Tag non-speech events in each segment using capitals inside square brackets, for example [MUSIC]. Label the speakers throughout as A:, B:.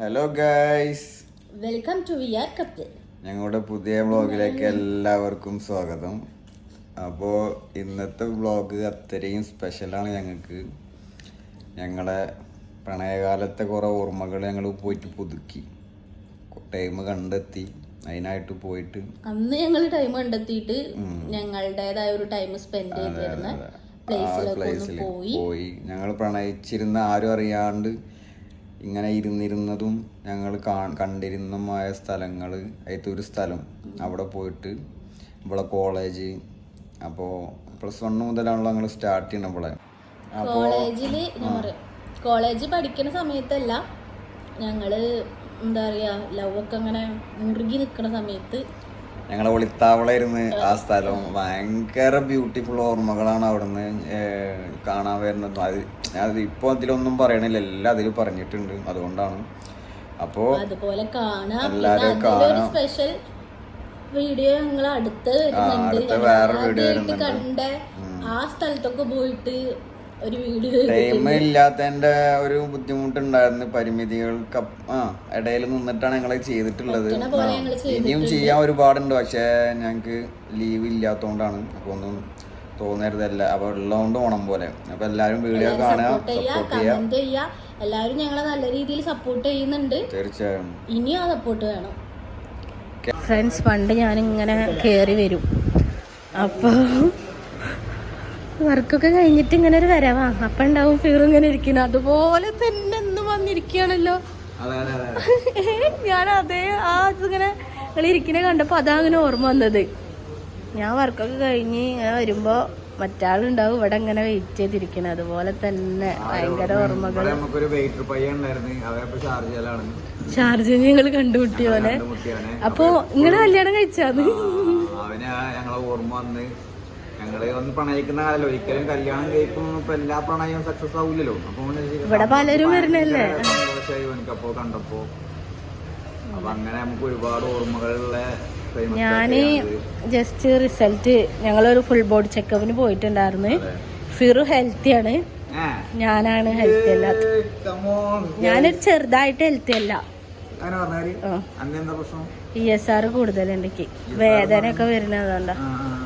A: Hello guys
B: welcome to we're couple
A: ഞങ്ങളുടെ പുതിയ വ്ളോഗിലേക്ക് എല്ലാവർക്കും സ്വാഗതം. അപ്പോൾ ഇന്നത്തെ വ്ളോഗ് അത്രയും സ്പെഷ്യലാണ് ഞങ്ങൾക്ക്. ഞങ്ങളെ പ്രണയകാലത്തെ കുറേ ഓർമ്മകൾ ഞങ്ങൾ പോയിട്ട് പുതുക്കി. ടൈം കണ്ടെത്തി. അതിനായിട്ട് പോയിട്ട്.
B: അന്ന് ഞങ്ങൾ ടൈം കണ്ടെത്തിയിട്ട് ഞങ്ങളുടേതായ ഒരു ടൈം സ്പെൻഡ്
A: ചെയ്തിരുന്ന
B: പ്ലേസിലൊക്കെ
A: പ്ലേസിൽ
B: പോയി.
A: ഞങ്ങൾ പ്രണയിച്ചിരുന്ന ആരും അറിയാണ്ട് ഇങ്ങനെ ഇരുന്നിരുന്നതും ഞങ്ങൾ കണ്ടിരുന്നമായ സ്ഥലങ്ങൾ അതിലത്തെ ഒരു സ്ഥലം അവിടെ പോയിട്ട് ഇവിടെ കോളേജ് അപ്പോൾ പ്ലസ് വൺ മുതലാണല്ലോ ഞങ്ങൾ സ്റ്റാർട്ട് ചെയ്യണം ഇവിടെ
B: കോളേജിൽ കോളേജിൽ കോളേജ് പഠിക്കുന്ന സമയത്തല്ല ഞങ്ങൾ എന്താ പറയാ ലവ് ഒക്കെ അങ്ങനെ മുറുകി നിൽക്കുന്ന സമയത്ത്
A: ഞങ്ങളെ ഒളിത്താവളായിരുന്നു ആ സ്ഥലം. ഭയങ്കര ബ്യൂട്ടിഫുൾ ഓർമ്മകളാണ് അവിടുന്ന് കാണാൻ വരുന്നത്. അത് ഞാൻ ഇപ്പോൾ അതിലൊന്നും പറയണില്ല. എല്ലാം അതിൽ പറഞ്ഞിട്ടുണ്ട്. അതുകൊണ്ടാണ്. അപ്പോ
B: അതുപോലെ കാണാം.
A: എല്ലാരും
B: സ്പെഷ്യൽ വീഡിയോ ഞങ്ങൾ അടുത്ത് വരുന്നുണ്ട്.
A: വേറെ
B: കണ്ട ആ സ്ഥലത്തൊക്കെ പോയിട്ട് ഒരു വീഡിയോ
A: ടൈം ഇല്ലാത്തതിന്റെ ഒരു ബുദ്ധിമുട്ടുണ്ടായിരുന്നു പരിമിതികൾക്ക് ഇടയിൽ നിന്നിട്ടാണ് ഞങ്ങൾ ചെയ്തിട്ടുള്ളത്. ഇനിയും ചെയ്യാൻ ഒരുപാടുണ്ട്. പക്ഷെ ഞങ്ങൾക്ക് ലീവ് ഇല്ലാത്തതുകൊണ്ടാണ് അപ്പൊ ഒന്നും തോന്നരുതല്ല. അപ്പൊ ഉള്ളതുകൊണ്ട് ഓണം പോലെ. അപ്പൊ എല്ലാരും വീഡിയോ കാണുക
B: സപ്പോർട്ട് ചെയ്യുക എല്ലാവരും ഞങ്ങളെ നല്ല രീതിയിൽ സപ്പോർട്ട് ചെയ്യുന്നുണ്ട്.
A: തീർച്ചയായും.
B: ഇനിയും ആ സപ്പോർട്ട് വേണം. ഫ്രണ്ട്സ് പണ്ട് ഞാനിങ്ങനെ കേറി വരും. അപ്പോൾ വർക്കൊക്കെ കഴിഞ്ഞിട്ട് ഇങ്ങനെ ഒരു വരവാ. അപ്പൊ ഉണ്ടാവും ഫീർ ഇങ്ങനെ ഇരിക്കണം. അതുപോലെ തന്നെ എന്നും വന്നിരിക്കുകയാണല്ലോ [LAUGHS] ഞാൻ അതേ ആ ഇങ്ങനെ ഇരിക്കണേ കണ്ടപ്പോ അതാ അങ്ങനെ ഓർമ്മ വന്നത്. ഞാൻ വർക്കൊക്കെ കഴിഞ്ഞ് ഇങ്ങനെ വരുമ്പോ മറ്റാളുണ്ടാവും ഇവിടെ ഇങ്ങനെ വെയിറ്റ് ചെയ്തിരിക്കണം. അതുപോലെ തന്നെ ഭയങ്കര ഓർമ്മകൾ. ചാർജ് നിങ്ങൾ കണ്ടുമുട്ടിയോനെ അപ്പൊ നിങ്ങൾ കല്യാണം കഴിച്ചാന്ന്
A: അവനെ ഞങ്ങളെ ഓർമ്മ വന്ന് ഞങ്ങൾ ഒന്ന് പ്രണയിക്കുന്ന കാലല്ലോ ഒരിക്കലും കല്യാണം കഴിക്കും ഇപ്പൊ എല്ലാ പ്രണയവും സക്സസ് ആവില്ലല്ലോ അപ്പൊ
B: പലരും വരുന്നല്ലേ
A: സന്തോഷായി എനിക്കപ്പോ കണ്ടപ്പോ. അപ്പൊ അങ്ങനെ നമുക്ക് ഒരുപാട് ഓർമ്മകളുള്ള ഞാൻ
B: ജസ്റ്റ് റിസൾട്ട് ഞങ്ങളൊരു ഫുൾ ബോഡി ചെക്കപ്പിന് പോയിട്ടുണ്ടായിരുന്നു. ഫിറു ഹെൽത്തി
A: ആണ്.
B: ഞാനാണ് ഹെൽത്തി അല്ലാത്ത. ഞാനൊരു ചെറുതായിട്ട് ഹെൽത്തി അല്ല. ഇ എസ് ആർ കൂടുതലുണ്ടെങ്കിൽ എനിക്ക് വേദന ഒക്കെ വരുന്നത് അതുകൊണ്ടാ
A: ആ, ആ,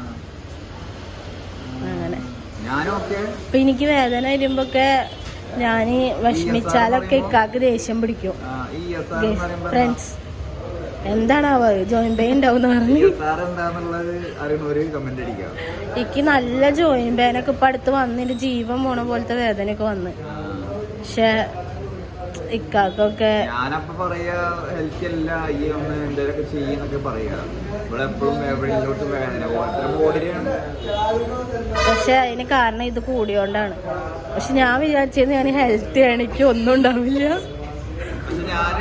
B: അങ്ങനെ
A: ആ. ഞാനും ഒക്കെ
B: അപ്പൊ എനിക്ക് വേദന വരുമ്പോക്കെ ഞാൻ വിഷമിച്ചാലൊക്കെ ഇക്കാക്ക് ദേഷ്യം പിടിക്കും. ഫ്രണ്ട്സ് എന്താണാവോ ജോയിൻ പെയിൻ ഉണ്ടാവും എനിക്ക് നല്ല ജോയിൻ പെയിനൊക്കെ ഇപ്പൊ അടുത്ത് വന്നിട്ട് ജീവൻ പോണ പോലത്തെ വേദനയൊക്കെ വന്ന്. പക്ഷെ ഇക്കാക്കൊക്കെ
A: ഞാനപ്പോ പറയാ ഹെൽത്തി അല്ല ഈ ഒന്ന് എന്തെങ്കിലുമൊക്കെ ചെയ്യുന്നൊക്കെ പറയാ. ഇവിടെ എപ്പോഴും എവിടെയിലോട്ട് വേദന ഓരോ ബോഡിയിലാണ്
B: പക്ഷെ അതിന് കാരണം ഇത് കൂടിയോണ്ടാണ്. പക്ഷെ ഞാൻ വിചാരിച്ചത് ഞാൻ ഹെൽത്തി ആണ്. എനിക്ക് ഒന്നും ഉണ്ടാവില്ല.
A: പക്ഷെ ഞാൻ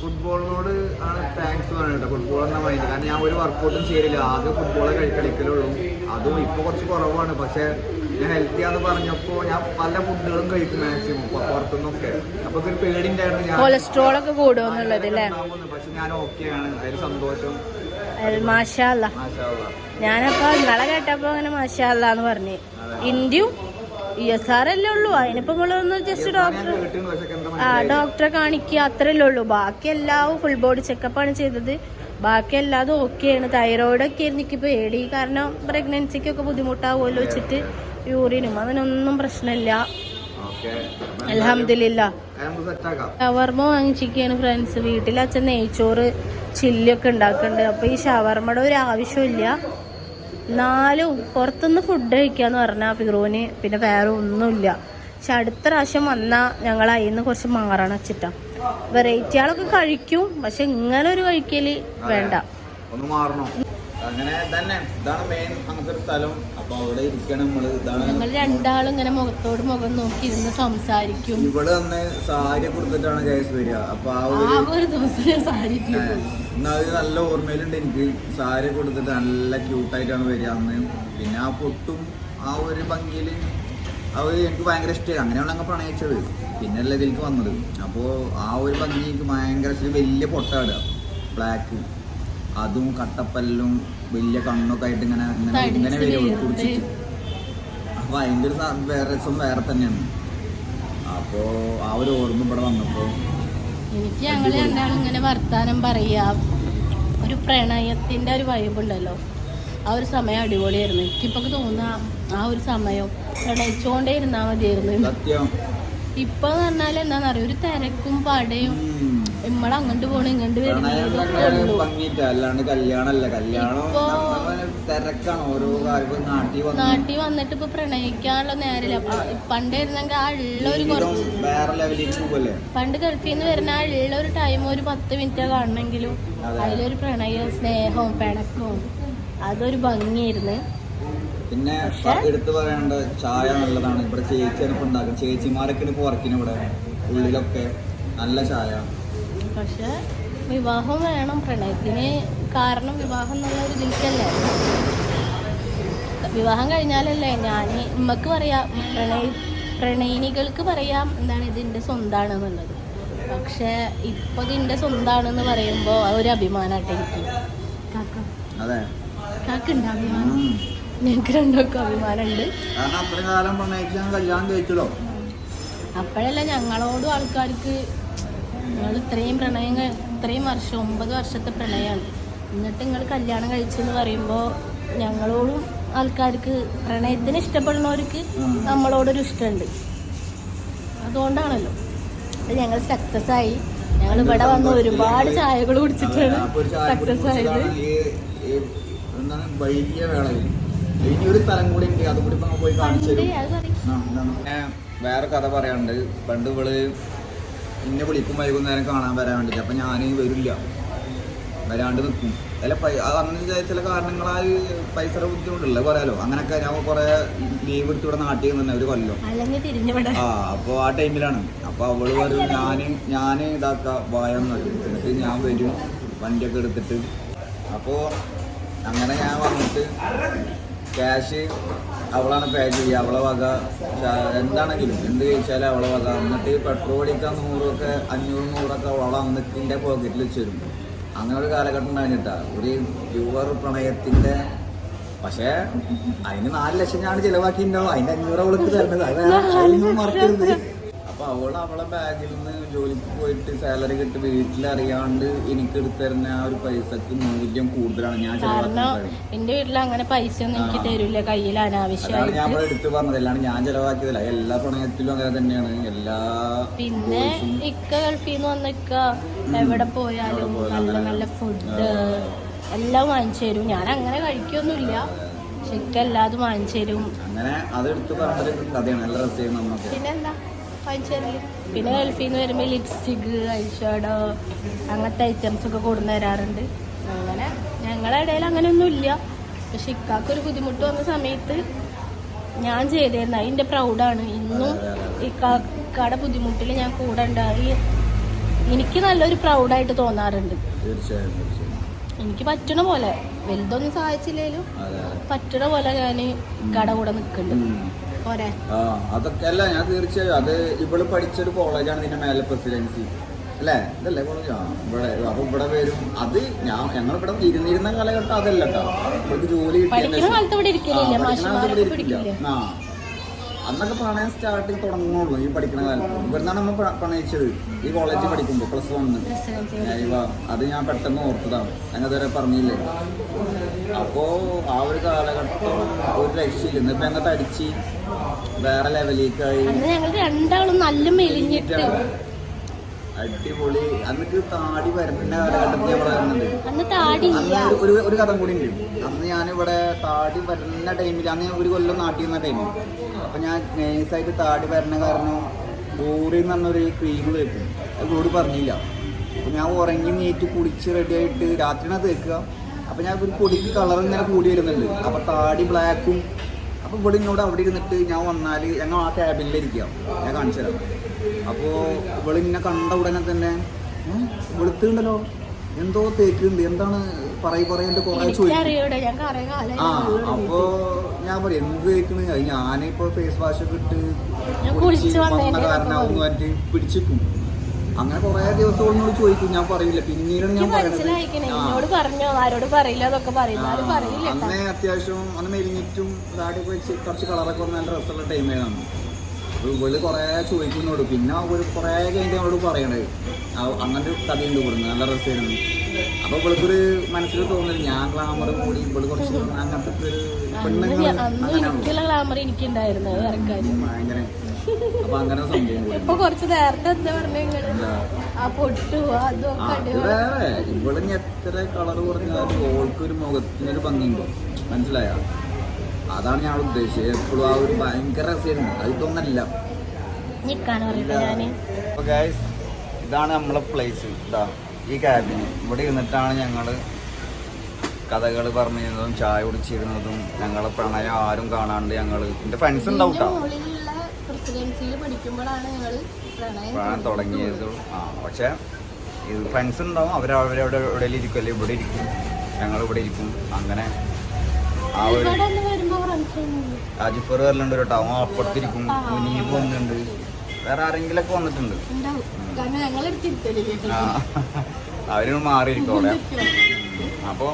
A: ഫുട്ബോളിനോട് ആണ് താങ്ക്സ് പറയുന്നത് ഫുട്ബോൾ എന്ന മൈൻഡ് കാരണം ഞാൻ ഒരു വർക്കൗട്ടും ചെയ്യലില്ല. ആകെ ഫുട്ബോളെ കളി കളിക്കലുള്ളൂ. അതും ഇപ്പൊ കുറച്ച് കുറവാണ്. പക്ഷെ ഞാൻ ഹെൽത്തി ആന്ന് പറഞ്ഞപ്പോ ഞാൻ പല ഫുഡുകളും കഴിക്കും മാക്സിമം പുറത്തുനിന്നൊക്കെ. അപ്പൊ ഒരു പേടിണ്ടായിരുന്നു ഞാൻ
B: കൊളസ്ട്രോൾ ഒക്കെ കൂടുമെന്നുള്ളത് അല്ലേ
A: പക്ഷെ ഞാൻ ഓക്കെയാണ് അതിൽ സന്തോഷം.
B: മാഷാല്ല. ഞാനപ്പോ നിങ്ങളെ കേട്ടപ്പോ അങ്ങനെ മാഷാല്ലാന്ന് പറഞ്ഞു. ഇന്ത്യയും ഇ എസ് ആർ അല്ലേ ഉള്ളൂ. അതിനിപ്പോ നമ്മളൊന്ന് ജസ്റ്റ് ഡോക്ടർ ആ ഡോക്ടറെ കാണിക്കുക. അത്രല്ലേ ഉള്ളൂ. ബാക്കി എല്ലാം ഫുൾ ബോഡി ചെക്കപ്പാണ് ചെയ്തത്. ബാക്കി എല്ലാതും ഓക്കെയാണ്. തൈറോയിഡ് ഒക്കെ എനിക്ക് പേടി. കാരണം പ്രഗ്നൻസിക്കൊക്കെ ബുദ്ധിമുട്ടാവുമല്ലോ വെച്ചിട്ട് യൂറിനും അതിനൊന്നും പ്രശ്നമില്ല. അലഹമില്ല ഷവർമ വാങ്ങിച്ചിരിക്കുകയാണ് ഫ്രണ്ട്സ് വീട്ടിൽ അച്ഛൻ നെയ്ച്ചോറ് ചില്ലിയൊക്കെ ഉണ്ടാക്കുന്നുണ്ട്. അപ്പൊ ഈ ഷവർമയുടെ ഒരു ആവശ്യമില്ല എന്നാലും പുറത്തുനിന്ന് ഫുഡ് കഴിക്കാന്ന് പറഞ്ഞാൽ ഫിറോന്. പിന്നെ വേറെ ഒന്നുമില്ല. പക്ഷെ അടുത്ത പ്രാവശ്യം വന്നാൽ ഞങ്ങൾ അതിൽ നിന്ന് കുറച്ച് മാറണം വെച്ചിട്ടാ. വെറൈറ്റികളൊക്കെ കഴിക്കും. പക്ഷെ ഇങ്ങനെ ഒരു കഴിക്കൽ വേണ്ട.
A: ഒന്ന് മാറണം. അങ്ങനെ തന്നെ. ഇതാണ് മെയിൻ നമുക്കൊരു സ്ഥലം. അപ്പൊ അവിടെ ഇരിക്കണം നമ്മൾ. ഇതാണ്
B: ഞങ്ങൾ രണ്ടാളും ഇങ്ങനെ മുഖത്തോട് മുഖം നോക്കി ഇരുന്ന് സംസാരിക്കും.
A: ഇവിടെ തന്നെ സാരി കൊടുത്തിട്ടാണ് കേസ് വരിക. അപ്പൊ ആ ഒരു
B: ദിവസം സാരി
A: അത് നല്ല ഓർമ്മയിലുണ്ട് എനിക്ക്. സാരി കൊടുത്തിട്ട് നല്ല ക്യൂട്ടായിട്ടാണ് വരിക അന്ന്. പിന്നെ ആ പൊട്ടും ആ ഒരു ഭംഗിയിൽ ഒരു എനിക്ക് ഭയങ്കര ഇഷ്ടമായി അങ്ങനെയാണ് അങ്ങ് പ്രണയിച്ചത്. പിന്നെ അല്ല ഇതിലേക്ക് വന്നത്. അപ്പോൾ ആ ഒരു ഭംഗി എനിക്ക് ഭയങ്കര വലിയ പൊട്ടാടുക ബ്ലാക്ക് അതും കട്ടപ്പല്ലും വലിയ കണ്ണൊക്കെ ആയിട്ട് ഇങ്ങനെ ഇങ്ങനെ ഇങ്ങനെ വരും.
B: വീർത്ത്.
A: കുടിച്ചിട്ട്. അപ്പോൾ അതിന്റെ ഒരു വേറെ രസം വേറെ തന്നെയാണ്. അപ്പോൾ ആ ഒരു ഓർമ്മ ഇവിടെ വന്നപ്പോൾ
B: എനിക്ക് ഞങ്ങൾ രണ്ടാളും ഇങ്ങനെ വർത്താനം പറയാ. ഒരു പ്രണയത്തിന്റെ ഒരു വൈബ് ഉണ്ടല്ലോ. ആ ഒരു സമയം അടിപൊളിയായിരുന്നു. എനിക്കിപ്പോ തോന്നുന്ന ആ ഒരു സമയം പ്രണയിച്ചുകൊണ്ടേ ഇരുന്നാ മതിയായിരുന്നു ഇപ്പൊ പറഞ്ഞാൽ എന്താന്ന് അറിയ ഒരു തിരക്കും പടയും നമ്മളെ അങ്ങോട്ട് പോണ ഇങ്ങോട്ട് വരുന്നത്
A: നാട്ടിൽ വന്ന്
B: നാട്ടിൽ വന്നിട്ട് ഇപ്പൊ പ്രണയിക്കാനുള്ള പണ്ട് പണ്ടായിരുന്നെങ്കിൽ ആ ഉള്ള ഒരു കുറച്ച് പണ്ട് ഗൾഫിൽ നിന്ന് വരുന്ന ആ ഉള്ള ഒരു ടൈം ഒരു പത്ത് മിനിറ്റ് കാണണമെങ്കിലും അതിലൊരു പ്രണയവും സ്നേഹവും പിണക്കവും അതൊരു ഭംഗിയായിരുന്നു.
A: പിന്നെ എടുത്ത് പറയേണ്ട ചായ നല്ലതാണ്. ഇവിടെ ചേച്ചിയാണ് ഇപ്പൊ ഉണ്ടാക്കുന്നത്. ചേച്ചിമാരൊക്കെ ഇപ്പൊ വർക്കിന് ഇവിടെ. ഉള്ളിലൊക്കെ നല്ല ചായ.
B: പക്ഷെ വിവാഹം വേണം പ്രണയത്തിന് കാരണം വിവാഹം എന്നുള്ള ഒരു ഇതിലേക്കല്ലേ? വിവാഹം കഴിഞ്ഞാലല്ലേ ഞാൻ ഉമ്മക്ക് പറയാം പ്രണയ പ്രണയിനികൾക്ക് പറയാം എന്താണ് ഇതിന്റെ സ്വന്താണെന്നുള്ളത്. പക്ഷെ ഇപ്പൊ ഇതിന്റെ സ്വന്താണെന്ന് പറയുമ്പോൾ ഒരു അഭിമാനമായിട്ട് എനിക്ക്
A: അതെ.
B: കാക്കുണ്ട് അഭിമാനം
A: ഉം.
B: ഞങ്ങൾക്ക് രണ്ടൊക്കെ അഭിമാനമുണ്ട്
A: കാരണം അത്രയും കാലം ഞാൻ കല്യാണം കഴിച്ചല്ലോ.
B: അപ്പോഴല്ല ഞങ്ങളോടും ആൾക്കാർക്ക് നിങ്ങൾ ഇത്രയും പ്രണയം ഇത്രയും വർഷം ഒമ്പത് വർഷത്തെ പ്രണയമാണ് എന്നിട്ട് നിങ്ങൾ കല്യാണം കഴിച്ചെന്ന് പറയുമ്പോൾ ഞങ്ങളോടും ആൾക്കാർക്ക് പ്രണയത്തിന് ഇഷ്ടപ്പെടുന്നവർക്ക്. നമ്മളോടൊരു ഇഷ്ടമുണ്ട് അതുകൊണ്ടാണല്ലോ. അപ്പം ഞങ്ങൾ സക്സസ് ആയി. ഞങ്ങൾ ഇവിടെ വന്ന് ഒരുപാട് ചായകൾ കുടിച്ചിട്ടാണ് സക്സസ് ആയത്.
A: എന്താണ്? വൈകിയ വേളയിൽ. ഇനി ഒരു സ്ഥലം കൂടി ഉണ്ട്. അതും കൂടി ഇപ്പൊ പോയി കാണിച്ചു തരും. ആ, എന്താണ്? വേറെ കഥ പറയാനുണ്ട്. പണ്ട് ഇവൾ എന്നെ വിളിക്കും വൈകുന്നേരം കാണാൻ വരാൻ വേണ്ടിട്ട്. അപ്പൊ ഞാൻ വരില്ല. വരാണ്ട് നിൽക്കും അല്ല അന്ന് ചില കാരണങ്ങളാൽ പൈസയുടെ ബുദ്ധിമുട്ടുള്ള പറയാലോ. അങ്ങനൊക്കെ ഞാൻ കുറെ ലീവ് എടുത്ത് ഇവിടെ നാട്ടിൽ നിന്ന് ഒരു കൊല്ലം. ആ അപ്പോൾ ആ ടൈമിലാണ്. അപ്പോൾ അവൾ വരും ഞാൻ ഞാൻ ഇതാക്ക വായെന്ന് വരും എന്നിട്ട് ഞാൻ വരും. വണ്ടിയൊക്കെ എടുത്തിട്ട്. അപ്പോൾ അങ്ങനെ ഞാൻ വന്നിട്ട് ക്യാഷ് അവളാണ് പേ ചെയ്യുക. അവളെ വക എന്താണെങ്കിലും എന്ത് കഴിച്ചാലും അവളെ വക. എന്നിട്ട് പെട്രോൾ അടിക്കാൻ നൂറൊക്കെ അഞ്ഞൂറ് നൂറൊക്കെ അവളെ അന്നിട്ട് പോക്കറ്റിൽ വെച്ച് തരും. അങ്ങനെ ഒരു കാലഘട്ടം ഉണ്ടായിട്ടാ ഒരു യുവർ പ്രണയത്തിന്റെ പക്ഷേ അതിന് നാല് ലക്ഷം ഞാൻ ചിലവാക്കിയിട്ടുണ്ടാവും. അതിന്റെ അഞ്ഞൂറ് അവൾക്ക് തരുന്നത്. അത് അതൊന്നും മറക്കരുത്. അപ്പൊ അവൾ അവളെ ബാഗിൽ നിന്ന് ജോലിക്ക് പോയിട്ട് സാലറി കിട്ടി വീട്ടിലറിയാണ്ട് എനിക്ക് എടുത്തരുന്ന ആ ഒരു പൈസക്ക് മൂല്യം കൂടുതലാണ്. ഞാൻ
B: കാരണം എന്റെ വീട്ടിൽ അങ്ങനെ പൈസ ഒന്നും എനിക്ക്
A: തരില്ല
B: തരൂല. കയ്യിൽ
A: അനാവശ്യം ഞാൻ ഇവിടെ എടുത്ത് പറഞ്ഞതല്ലാണ് ഞാൻ ചെലവാക്കിയതല്ല. എല്ലാ പ്രണയത്തിലും അങ്ങനെ തന്നെയാണ്. എല്ലാ
B: പിന്നെ ഇക്ക ഗൾഫിൽ നിന്ന് വന്ന ഇക്ക എവിടെ പോയാലും നല്ല
A: നല്ല-
B: ഫുഡ് എല്ലാം വാങ്ങിച്ചു തരും. ഞാൻ അങ്ങനെ കഴിക്കൊന്നുമില്ല. ശരിക്കും എല്ലാതും വാങ്ങിച്ചു തരും.
A: അങ്ങനെ അതെടുത്ത് പറഞ്ഞൊരു കഥയാണ്. നല്ല രസമാണ് നമുക്ക്
B: പിന്നെ എന്താ വാങ്ങിച്ചു തരൽ പിന്നെ ഗൾഫിൽ നിന്ന് വരുമ്പോൾ ലിപ്സ്റ്റിക് ഐഷാഡോ അങ്ങനത്തെ ഐറ്റംസ് ഒക്കെ കൊടുന്നു തരാറുണ്ട്. അങ്ങനെ ഞങ്ങളുടെ ഇടയിൽ അങ്ങനെയൊന്നും ഇല്ല. പക്ഷെ ഇക്കാക്കൊരു ബുദ്ധിമുട്ട് വന്ന സമയത്ത് ഞാൻ ചെയ്തിരുന്നു അതിന്റെ പ്രൗഡാണ് ഇന്നും ഇക്കാക്കയുടെ ബുദ്ധിമുട്ടിൽ ഞാൻ കൂടെ ഉണ്ടായി എനിക്ക് നല്ലൊരു പ്രൗഡായിട്ട് തോന്നാറുണ്ട്. എനിക്ക് പറ്റണ പോലെ. വലുതൊന്നും സഹായിച്ചില്ലേലും പറ്റണ പോലെ ഞാൻ കട കൂടെ നിൽക്കുന്നുണ്ട്
A: ആ അതൊക്കെ അല്ല ഞാൻ തീർച്ചയായും അത് ഇവൾ പഠിച്ചൊരു കോളേജാണ് നിന്റെ മേലെ പ്രസിഡൻസി അല്ലേ? ഇതല്ലേ കോളേജ് ആ ഇവിടെ അപ്പൊ ഇവിടെ വരും. അത് ഞാൻ ഞങ്ങൾ ഇവിടെ ഇരുന്നിരുന്ന കാലഘട്ടം അതല്ല കേട്ടോ ഇവൾക്ക് ജോലി
B: പഠിക്കുന്ന
A: കിട്ടിയ
B: കാലത്ത് ഇവിടെ ഇരിക്കലില്ല മാഷിമാരൊക്കെ പിടിക്കില്ലേ.
A: ആ. അന്നൊക്കെ പ്രണയം സ്റ്റാർട്ടിങ് തുടങ്ങുള്ളൂ ഈ പഠിക്കുന്ന കാലത്ത്. ഇവിടുന്നാണ് നമ്മൾ പ്ര- പ്രണയിച്ചത് ഈ കോളേജിൽ പഠിക്കുമ്പോൾ പ്ലസ് വണ്ണ് അത് ഞാൻ പെട്ടെന്ന് ഓർത്തതാണ്. അങ്ങനെ അതുവരെ പറഞ്ഞില്ലേ? അപ്പോ ആ ഒരു കാലഘട്ടം ഒരു രക്ഷയില്ല ഇന്നിപ്പോ എന്നിട്ട് തടിച്ച് വേറെ ലെവലിലേക്കായി.
B: അന്ന് ഞങ്ങൾ രണ്ടാളും നല്ല മെലിഞ്ഞിട്ട്.
A: അടിപൊളി. അന്നൊക്കെ താടി വരണ്ട കാലഘട്ടത്തിൽ ഞാൻ പറയുന്നുണ്ട്.
B: അന്ന് താടി
A: അന്ന് ഒരു ഒരു കഥ കൂടി ഉണ്ട്. അന്ന് ഞാനിവിടെ താടി വരുന്ന ടൈമിൽ അന്ന് ഒരു കൊല്ലം നാട്ടിൽ നിന്ന ടൈമിൽ അപ്പൊ ഞാൻ നേഴ്സായിട്ട് താടി വരണ കാരണം ബോറി എന്ന് പറഞ്ഞൊരു ക്രീം തേക്കും. അത് കൂടി പറഞ്ഞില്ല. അപ്പൊ ഞാൻ ഉറങ്ങി നീറ്റ് കുടിച്ച് റെഡി ആയിട്ട് രാത്രിയാണ് തേക്കുക. അപ്പൊ ഞാൻ ഒരു പൊടിക്ക് കളർ ഇങ്ങനെ കൂടി വരുന്നുണ്ട്. അപ്പൊ താടി ബ്ലാക്കും അപ്പൊ ഇവിടെ ഇങ്ങോട്ട് അവിടെ ഇരുന്നിട്ട് ഞാൻ വന്നാൽ ഞങ്ങൾ ആ ക്യാബിനിലിരിക്കാം ഞാൻ കാണിച്ചു തരാം. അപ്പോൾ ഇവിടെ ഇന്നെ കണ്ട ഉടനെ തന്നെ വെളുത്തുണ്ടല്ലോ? എന്തോ തേക്കുണ്ട്. എന്താണ്? പറയ പറയണ്ട് കുറെ ചോദിക്കും. ആ അപ്പോ ഞാൻ പറയും എന്ത് തേക്കണ് അത് ഞാനിപ്പോ ഫേസ് വാഷ് ഒക്കെ ഇട്ട് വന്ന കാരണം പിടിച്ചിട്ടുണ്ട് അങ്ങനെ കുറെ ദിവസം എന്നോട് ചോദിക്കും. ഞാൻ പറയില്ല. പിന്നീടാണ് ഞാൻ
B: എന്നോട് പറഞ്ഞോ? ആരോട് പറയില്ല? അതൊക്കെ
A: അന്ന് അത്യാവശ്യം അന്ന് മെലിഞ്ഞിട്ടും താടിയൊക്കെ വെച്ച് കുറച്ച് കളറൊക്കെ വന്ന നല്ല രസമുള്ള ടൈമായിരുന്നു അപ്പൊ ഇവൾ കൊറേ ചോദിക്കുന്നോട് പിന്നെ ഒരു കൊറേ കഴിഞ്ഞിട്ട് അവളോട് പറയണത് ആ- അങ്ങനത്തെ ഒരു കഥയുണ്ട് ഇവിടുന്ന്. നല്ല രസമായിരുന്നു. അപ്പൊ ഇവൾക്കൊരു മനസ്സിൽ തോന്നുന്നില്ല. ഞാൻ ഗ്ലാമർ കൂടി ഇവൾ കുറച്ച് അങ്ങനത്തെ ഒരു പെണ്ണുങ്ങൾ ഭയങ്കര. അപ്പൊ അങ്ങനെ സംഭവം കൂടി.
B: ഇപ്പൊ കുറച്ച് നേരത്തെ എന്താ പറഞ്ഞ ആ പൊട്ടു
A: വേറെ. ഇവിടെ എത്ര കളർ കുറഞ്ഞാലും മുഖത്തിനൊരു ഭംഗിയുണ്ടോ. മനസ്സിലായ? അതാണ് ഞാൻ ഉദ്ദേശിച്ചത്. എപ്പോഴും ആ ഒരു ഭയങ്കര രസമായിരുന്നു അതിതൊന്നല്ല അപ്പൊ ഗൈസ് ഇതാണ് നമ്മളെ പ്ലേസ് ഇതാ ഈ ക്യാബിന് ഇവിടെ ഇരുന്നിട്ടാണ് ഞങ്ങൾ കഥകൾ പറഞ്ഞിരുന്നതും ചായ കുടിച്ചിരുന്നതും ഞങ്ങളെ പ്രണയം ആരും കാണാണ്ട് ഞങ്ങൾ. എന്റെ ഫ്രണ്ട്സ് ഉണ്ടാവും കേട്ടോ
B: പ്രസിഡൻസിയിൽ പഠിക്കുമ്പോഴാണ് ഞങ്ങൾ പ്രണയം
A: തുടങ്ങിയത്. ആ പക്ഷെ ഇത് ഫ്രണ്ട്സ് ഉണ്ടാവും അവരവരവിടെ എവിടെയെങ്കിലും അല്ലെങ്കിൽ ഇവിടെ ഇരിക്കും. ഞങ്ങൾ ഇവിടെ ഇരിക്കും. അങ്ങനെ ആ ഒരു അജിഫർ വരലുണ്ട് കേട്ടോ. അവൻ അപ്പുറത്തിരിക്കും. മുനീബ് വന്നിട്ടുണ്ട് വേറെ ആരെങ്കിലൊക്കെ വന്നിട്ടുണ്ട്.
B: ഉണ്ടാവും. കാരണം ഞങ്ങളെടുത്തിരിക്കലില്ലേ
A: ആ അവർ മാറിയിരിക്കും അവിടെ. അപ്പോൾ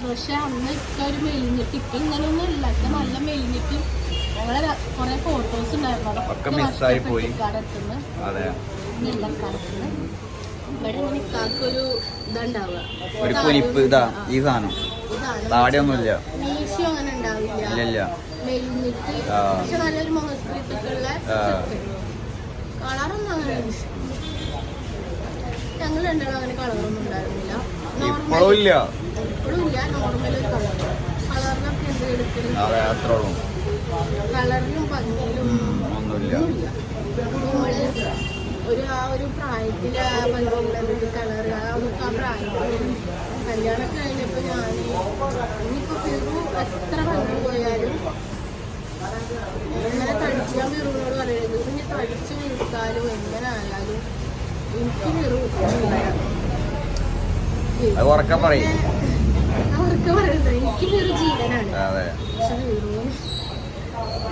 B: പക്ഷെ അന്ന് ഇക്ക ഒരു മെലിഞ്ഞിട്ട് ഇക്ക ഇങ്ങനെയൊന്നും ഇല്ല. നല്ല മെലിഞ്ഞിട്ട് ഞങ്ങളെ കുറെ ഫോട്ടോസ് ഉണ്ടായിരുന്നു.
A: മിസ്സായി പോയി. അതെ. ഒരു കുനിപ്പ് ഇതാ ഈ സാധനം.
B: ഇതാണ്.
A: താടിയൊന്നുമില്ല. ഇല്ല. ഇപ്പോഴും ഇല്ല. അതെ അത്രേ ഉള്ളൂ.
B: ഭംഗിയിലും
A: ഒന്നുമില്ല.
B: ഒന്നുമില്ല ഒരു ആ ഒരു പ്രായത്തിൽ ആ ഭംഗിയുള്ള കളർ അതൊക്കെ ആ പ്രായത്തിൽ കല്യാണം കഴിഞ്ഞപ്പോൾ ഞാൻ ഫിറു എത്ര ഭംഗി പോയാലും എങ്ങനെ തടിച്ച് ഞാൻ ഫിറുവിനോട് പറയുന്നത് ഇനി തടിച്ച് നിൽക്കാലും എങ്ങനെ ആയാലും എനിക്ക് ഫിറു
A: അത് പറയും.
B: പറയുന്നത് എനിക്ക് ഫിറു ജീവനാണ്. പക്ഷെ ഫിറു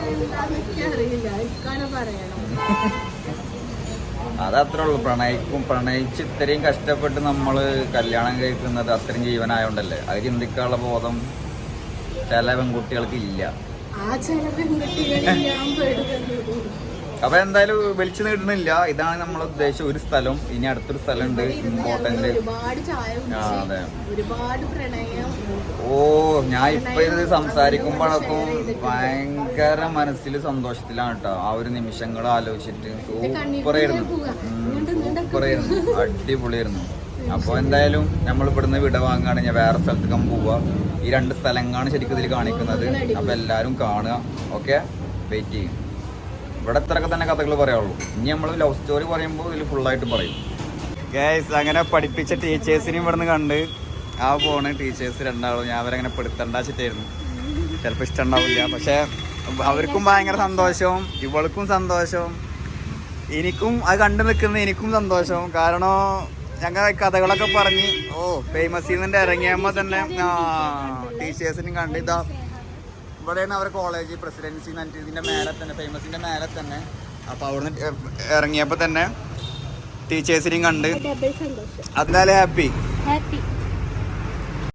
B: എന്താന്നൊക്കെ അറിയില്ല ഇക്കാനെ പറയണം.
A: അത് അത്രേ ഉള്ളൂ പ്രണയിക്കും പ്രണയിച്ച് ഇത്രയും കഷ്ടപ്പെട്ട് നമ്മൾ കല്യാണം കഴിക്കുന്നത് അത്രയും ജീവനായോണ്ടല്ലേ? അത് ചിന്തിക്കാനുള്ള ബോധം ചില പെൺകുട്ടികൾക്ക് ഇല്ല.
B: ആ ചില പെൺകുട്ടികളെ ഞാൻ പെടുന്നത്
A: അപ്പൊ എന്തായാലും വിളിച്ചു നേടുന്നില്ല. ഇതാണ് നമ്മൾ ഉദ്ദേശിച്ച ഒരു സ്ഥലം ഇനി അടുത്തൊരു
B: സ്ഥലം ഉണ്ട്
A: ഇമ്പോർട്ടന്റ് അതെ. ഓ ഞാൻ ഇപ്പൊ ഇത് സംസാരിക്കുമ്പോഴൊക്കെ ഭയങ്കര മനസ്സിൽ സന്തോഷത്തിലാണ് കേട്ടോ ആ ഒരു നിമിഷങ്ങൾ ആലോചിച്ചിട്ട് സൂപ്പറായിരുന്നു. സൂപ്പറായിരുന്നു. അടിപൊളിയായിരുന്നു. അപ്പോൾ എന്തായാലും നമ്മൾ ഇവിടുന്ന് വിട വാങ്ങുകയാണ് ഞാൻ വേറെ സ്ഥലത്തേക്ക് പോവുക ഈ രണ്ട് സ്ഥലങ്ങളാണ് ശരിക്കും ഇതിൽ കാണിക്കുന്നത്. അപ്പൊ എല്ലാവരും കാണുക. ഓക്കെ? വെയിറ്റ് ചെയ്യും. ഇവിടെ ഇത്രയൊക്കെ തന്നെ കഥകൾ പറയാവുള്ളൂ. ഇനി നമ്മൾ ലവ് സ്റ്റോറി പറയുമ്പോൾ ഇതിൽ ഫുള്ളായിട്ട് പറയും. ഗേസ് അങ്ങനെ പഠിപ്പിച്ച ടീച്ചേഴ്സിനെയും ഇവിടുന്ന് കണ്ട് ആ പോണ് ടീച്ചേഴ്സ് രണ്ടാളും. ഞാൻ അവരങ്ങനെ പെടുത്തണ്ടാച്ചിട്ടായിരുന്നു ചിലപ്പോൾ ഇഷ്ടം ഉണ്ടാവില്ല പക്ഷെ അവർക്കും ഭയങ്കര സന്തോഷവും ഇവൾക്കും സന്തോഷവും. എനിക്കും അത് കണ്ടു നിൽക്കുന്ന എനിക്കും സന്തോഷവും. കാരണം ഞങ്ങൾ കഥകളൊക്കെ പറഞ്ഞ് ഓ ഫേമസിൽ നിന്ന് ഇറങ്ങിയപ്പോൾ തന്നെ. ടീച്ചേഴ്സിനും കണ്ട് ഇതാ ഇവിടെയാണ് അവരുടെ കോളേജ് പ്രസിഡൻസി എന്നിട്ട് മേലെ തന്നെ ഫേമസിന്റെ മേലെ തന്നെ. അപ്പൊ അവിടുന്ന് ഇറങ്ങിയപ്പോൾ തന്നെ ടീച്ചേഴ്സിനെയും കണ്ട് അതിനാലും ഹാപ്പി
B: ഹാപ്പി